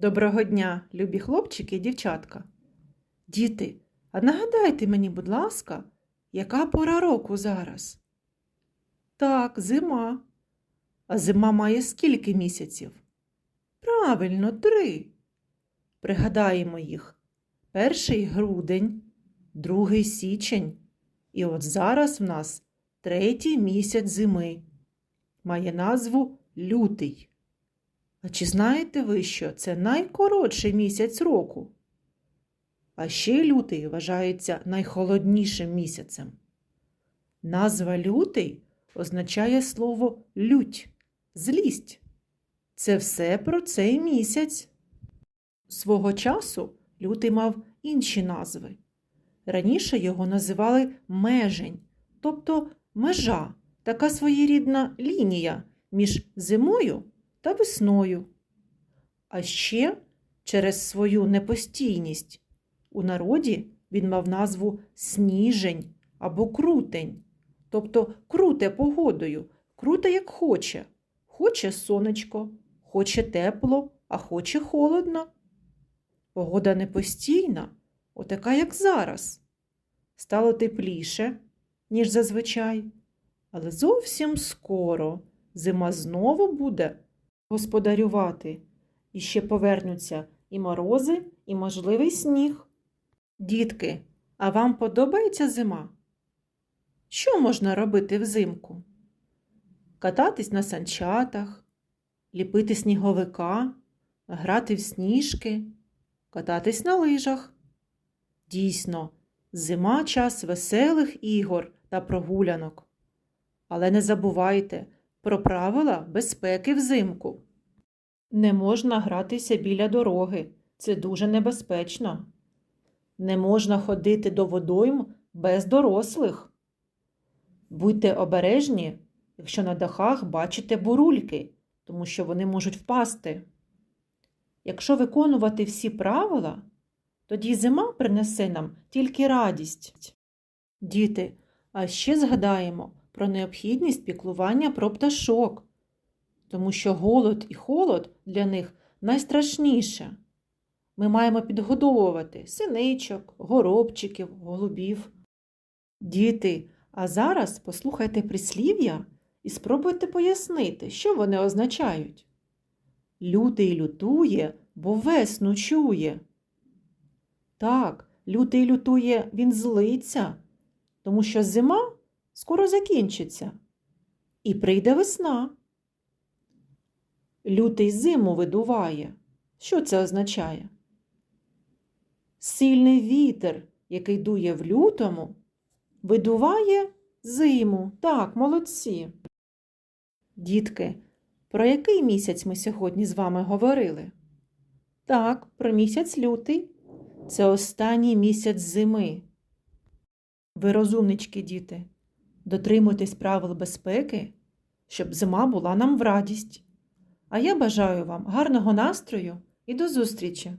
Доброго дня, любі хлопчики і дівчатка. Діти, а нагадайте мені, будь ласка, яка пора року зараз? Так, зима. А зима має скільки місяців? Правильно, три. Пригадаємо їх. Перший грудень, другий січень. І от зараз в нас третій місяць зими. Має назву лютий. А чи знаєте ви, що це найкоротший місяць року? А ще лютий вважається найхолоднішим місяцем. Назва лютий означає слово лють, злість. Це все про цей місяць. Свого часу лютий мав інші назви. Раніше його називали межень, тобто межа, така своєрідна лінія між зимою та весною. А ще через свою непостійність у народі він мав назву сніжень або крутень, тобто круте погодою, круте як хоче. Хоче сонечко, хоче тепло, а хоче холодно. Погода непостійна, отака, як зараз. Стало тепліше, ніж зазвичай, але зовсім скоро зима знову буде господарювати. І ще повернуться і морози, і можливий сніг. Дітки, а вам подобається зима? Що можна робити взимку? Кататись на санчатах, ліпити сніговика, грати в сніжки, кататись на лижах. Дійсно, зима час веселих ігор та прогулянок. Але не забувайте про правила безпеки взимку. Не можна гратися біля дороги, це дуже небезпечно. Не можна ходити до водойм без дорослих. Будьте обережні, якщо на дахах бачите бурульки, тому що вони можуть впасти. Якщо виконувати всі правила, тоді зима принесе нам тільки радість. Діти, а ще згадаємо про необхідність піклування про пташок, тому що голод і холод для них найстрашніше. Ми маємо підгодовувати синичок, горобчиків, голубів. Діти, а зараз послухайте прислів'я і спробуйте пояснити, що вони означають. Лютий лютує, бо весну чує. Так, лютий лютує, він злиться, тому що зима скоро закінчиться. І прийде весна. Лютий зиму видуває. Що це означає? Сильний вітер, який дує в лютому, видуває зиму. Так, молодці. Дітки, про який місяць ми сьогодні з вами говорили? Так, про місяць лютий. Це останній місяць зими. Ви розумнички, діти, дотримуйтесь правил безпеки, щоб зима була нам в радість. А я бажаю вам гарного настрою і до зустрічі!